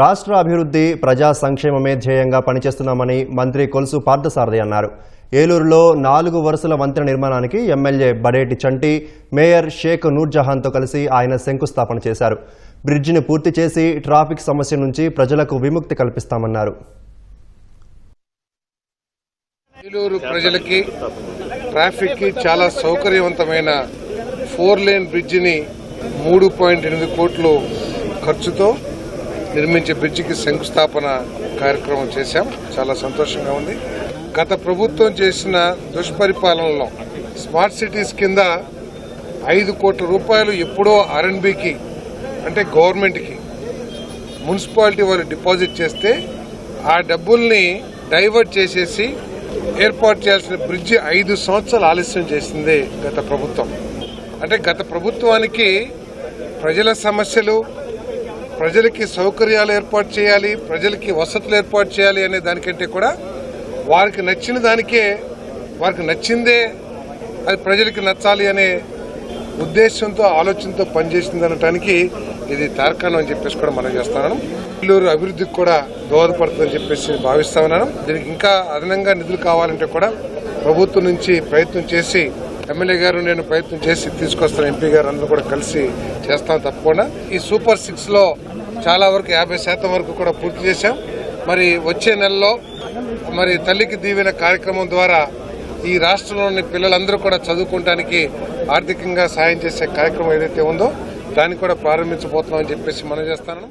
రాష్ట్ర అభివృద్ధి ప్రజా సంక్షేమమే ధ్యేయంగా పనిచేస్తున్నామని మంత్రి కొలుసు పార్థసారథి అన్నారు. ఏలూరులో నాలుగు వరుసల వంతెన నిర్మాణానికి ఎమ్మెల్యే బడేటి చంటి మేయర్ షేక్ నూర్జహాన్తో కలిసి ఆయన శంకుస్థాపన చేశారు. బ్రిడ్జిని పూర్తి చేసి ట్రాఫిక్ సమస్య నుంచి ప్రజలకు విముక్తి కల్పిస్తామన్నారు. ఏలూరు ప్రజలకి ట్రాఫిక్కి చాలా సౌకర్యవంతమైన ఫోర్ లేన్ బ్రిడ్జిని మూడు పాయింట్ ఎనిమిది కోట్లు ఖర్చుతో నిర్మించే బ్రిడ్జికి శంకుస్థాపన కార్యక్రమం చేశాం. చాలా సంతోషంగా ఉంది. గత ప్రభుత్వం చేసిన దుష్పరిపాలనలో స్మార్ట్ సిటీస్ కింద ఐదు కోట్ల రూపాయలు ఎప్పుడో ఆర్ఎన్బికి అంటే గవర్నమెంట్కి మున్సిపాలిటీ వాళ్ళు డిపాజిట్ చేస్తే ఆ డబ్బుల్ని డైవర్ట్ చేసేసి ఏర్పాటు చేయాల్సిన బ్రిడ్జి ఐదు సంవత్సరాలు ఆలస్యం చేసింది గత ప్రభుత్వం. అంటే గత ప్రభుత్వానికి ప్రజల సమస్యలు ప్రజలకి సౌకర్యాలు ఏర్పాటు చేయాలి ప్రజలకి వసతులు ఏర్పాటు చేయాలి అనే దానికంటే కూడా వారికి నచ్చిన దానికే వారికి నచ్చిందే అది ప్రజలకి నచ్చాలి అనే ఉద్దేశంతో ఆలోచనతో పనిచేసింది అనటానికి ఇది తార్కాణం అని చెప్పేసి కూడా మనం చేస్తున్నాను నెల్లూరు అభివృద్ధికి కూడా దోహదపడుతుందని చెప్పేసి భావిస్తా ఉన్నాను. దీనికి ఇంకా అదనంగా నిధులు కావాలంటే కూడా ప్రభుత్వం నుంచి ప్రయత్నం చేసి ఎమ్మెల్యే గారు నేను ప్రయత్నం చేసి తీసుకొస్తాను ఎంపీ గారు అందరూ కూడా కలిసి చేస్తాం తప్పకుండా. ఈ సూపర్ సిక్స్లో చాలా వరకు యాభై శాతం వరకు కూడా పూర్తి చేశాం. మరి వచ్చే నెలలో మరి తల్లికి దీవెన కార్యక్రమం ద్వారా ఈ రాష్ట్రంలోని పిల్లలందరూ కూడా చదువుకోవడానికి ఆర్థికంగా సాయం చేసే కార్యక్రమం ఏదైతే ఉందో దాన్ని కూడా ప్రారంభించబోతున్నామని చెప్పేసి మనం చేస్తాను.